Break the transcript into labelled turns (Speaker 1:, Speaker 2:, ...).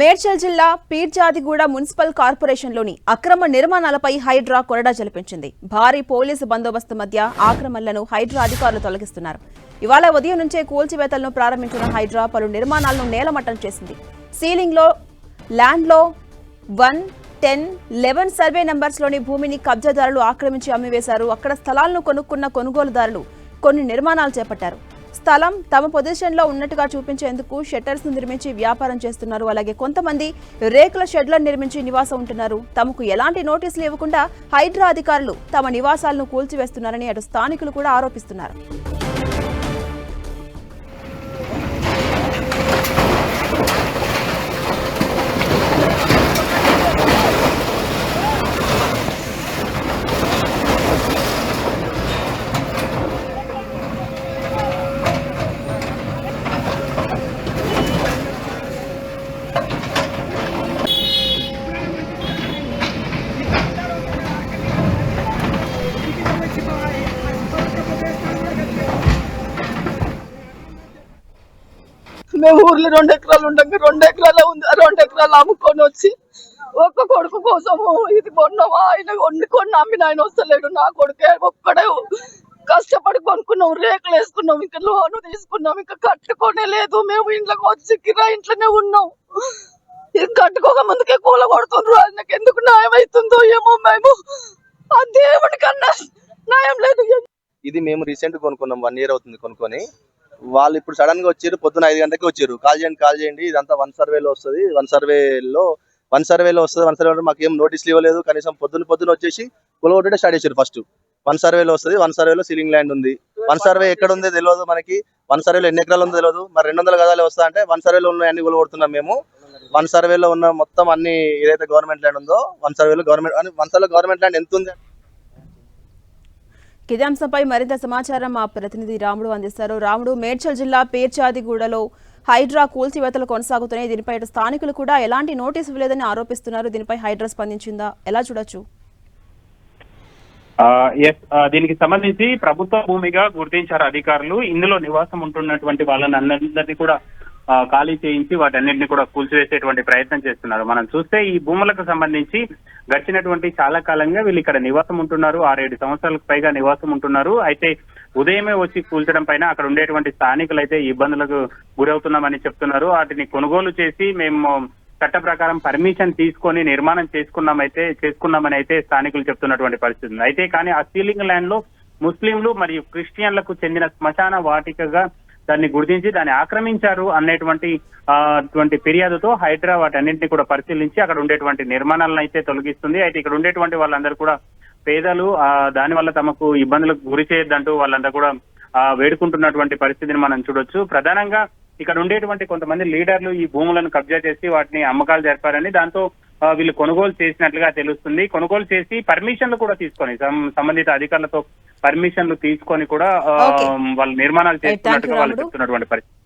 Speaker 1: మేడ్చల్ జిల్లా పీర్జాదిగూడ మున్సిపల్ కార్పొరేషన్లోని అక్రమ నిర్మాణాలపై హైడ్రా కొరడా జలిపించింది భారీ పోలీసు బందోబస్తు మధ్య ఆక్రమణలను హైడ్రా అధికారులు తొలగిస్తున్నారు. ఇవాళ ఉదయం నుంచే కూల్చివేతలను ప్రారంభించిన హైడ్రా పలు నిర్మాణాలను నేలమట్టం చేసింది. సీలింగ్లో ల్యాండ్లో వన్ టెన్ లెవెన్ సర్వే నెంబర్స్లోని భూమిని కబ్జాదారులు ఆక్రమించి అమ్మివేశారు. అక్కడ స్థలాలను కొనుక్కున్న కొనుగోలుదారులు కొన్ని నిర్మాణాలు చేపట్టారు. స్థలం తమ పొజిషన్లో ఉన్నట్టుగా చూపించేందుకు షట్టర్స్ నిర్మించి వ్యాపారం చేస్తున్నారు. అలాగే కొంతమంది రేకుల షెడ్లను నిర్మించి నివాసం ఉంటున్నారు. తమకు ఎలాంటి నోటీసులు ఇవ్వకుండా హైడ్రా అధికారులు తమ నివాసాలను కూల్చివేస్తున్నారని అటు స్థానికులు కూడా ఆరోపిస్తున్నారు.
Speaker 2: మేము ఊర్లో రెండు ఎకరాలు ఉండగా రెండు ఎకరాలు ఉంది ఆ రెండు ఎకరాలు అమ్ముకొని వచ్చి ఒక్క కొడుకు కోసము ఇది కొన్నావా? ఆయన వండుకొని అమ్మిన ఆయన వస్తలేడు. నా కొడుకే ఒక్కడే కష్టపడి కొనుక్కున్నాం రేకులు వేసుకున్నాం ఇంకా లోను తీసుకున్నాం ఇంకా కట్టుకోనే లేదు. మేము ఇంట్లోకి వచ్చి కిరా ఇంట్లోనే ఉన్నాం. ఇది కట్టుకోక ముందుకే కూల కొడుతుండ్రు. ఆయనకి ఎందుకు న్యాయం అవుతుందో ఏమో మేము. ఆ దేవుడి కన్నా న్యాయం లేదు.
Speaker 3: ఇది మేము రీసెంట్ కొనుక్కున్నాం వన్ ఇయర్ అవుతుంది కొనుక్కొని. వాళ్ళు ఇప్పుడు సడన్గా వచ్చారు పొద్దున ఐదు గంటలకి వచ్చారు కాల్ చేయండి కాల్ చేయండి ఇదంతా వన్ సర్వేలో వస్తుంది వన్ సర్వేలో వన్ సర్వేలో వస్తుంది వన్ సర్వేలో మాకు ఏం నోటీసులు ఇవ్వలేదు కనీసం పొద్దున పొద్దున వచ్చేసి కులగొట్టే స్టార్ట్ చేశారు ఫస్ట్ వన్ సర్వేలో వస్తుంది వన్ సర్వేలో సీలింగ్ ల్యాండ్ ఉంది వన్ సర్వే ఎక్కడ ఉందో తెలియదు మనకి వన్ సర్వేలో ఎన్ని ఎకరాలు ఉందో తెలియదు మరి రెండు వందల గదాలు వస్తా అంటే వన్ సర్వేలో ఉన్న అన్ని కొలగొడుతున్నాం మేము వన్ సర్వేలో ఉన్న మొత్తం అన్ని ఏదైతే గవర్నమెంట్ ల్యాండ్ ఉందో వన్ సర్వేలో గవర్నమెంట్ వన్ సర్వేలో గవర్నమెంట్ ల్యాండ్ ఎంత ఉంది
Speaker 1: ఇదే అంశంపై మరింత సమాచారం మా ప్రతినిధి రాముడు అందిస్తారు. రాముడు మేడ్చల్ జిల్లా పేర్చాదిగూడలో హైడ్రా కూల్చివేతలు కొనసాగుతున్నాయి. దీనిపై స్థానికులు కూడా ఎలాంటి నోటీసు ఇవ్వలేదని ఆరోపిస్తున్నారు. దీనిపై హైడ్రా స్పందించిందా? ఎలా చూడొచ్చు?
Speaker 4: ఎస్ దీనికి సంబంధించి ప్రభుత్వ భూమిగా గుర్తించారు అధికారులు. ఇందులో నివాసం ఉంటున్నటువంటి వాళ్ళని అందరినీ కూడా ఖాళీ చేయించి వాటన్నిటిని కూడా కూల్చివేసేటువంటి ప్రయత్నం చేస్తున్నారు. మనం చూస్తే ఈ భూములకు సంబంధించి గడిచినటువంటి చాలా కాలంగా వీళ్ళు ఇక్కడ నివాసం ఉంటున్నారు. ఆరేడు సంవత్సరాలకు పైగా నివాసం ఉంటున్నారు. అయితే ఉదయమే వచ్చి కూల్చడం పైన అక్కడ ఉండేటువంటి స్థానికులు అయితే ఇబ్బందులకు గురవుతున్నామని చెప్తున్నారు. వాటిని కొనుగోలు చేసి మేము చట్ట ప్రకారం పర్మిషన్ తీసుకొని నిర్మాణం చేసుకున్నామైతే చేసుకున్నామని అయితే స్థానికులు చెప్తున్నటువంటి పరిస్థితి ఉంది. అయితే కానీ ఆ సీలింగ్ ల్యాండ్లో ముస్లింలు మరియు క్రిస్టియన్లకు చెందిన శ్మశాన వాటికగా దాన్ని గుర్తించి దాన్ని ఆక్రమించారు అనేటువంటి అటువంటి ఫిర్యాదుతో హైదరాబాద్ అన్నింటినీ కూడా పరిశీలించి అక్కడ ఉండేటువంటి నిర్మాణాలను అయితే తొలగిస్తుంది. అయితే ఇక్కడ ఉండేటువంటి వాళ్ళందరూ కూడా పేదలు ఆ దాని వల్ల తమకు ఇబ్బందులకు గురి చేయొద్దంటూ వాళ్ళందరూ కూడా ఆ వేడుకుంటున్నటువంటి పరిస్థితిని మనం చూడొచ్చు. ప్రధానంగా ఇక్కడ ఉండేటువంటి కొంతమంది లీడర్లు ఈ భూములను కబ్జా చేసి వాటిని అమ్మకాలు జరిపారని దాంతో వీళ్ళు కొనుగోలు చేసినట్లుగా తెలుస్తుంది. కొనుగోలు చేసి పర్మిషన్లు కూడా తీసుకొని సంబంధిత అధికారులతో పర్మిషన్లు తీసుకొని కూడా. వాళ్ళు నిర్మాణాలు చేస్తున్నట్టుగా వాళ్ళు. చెప్తున్నటువంటి పరిస్థితి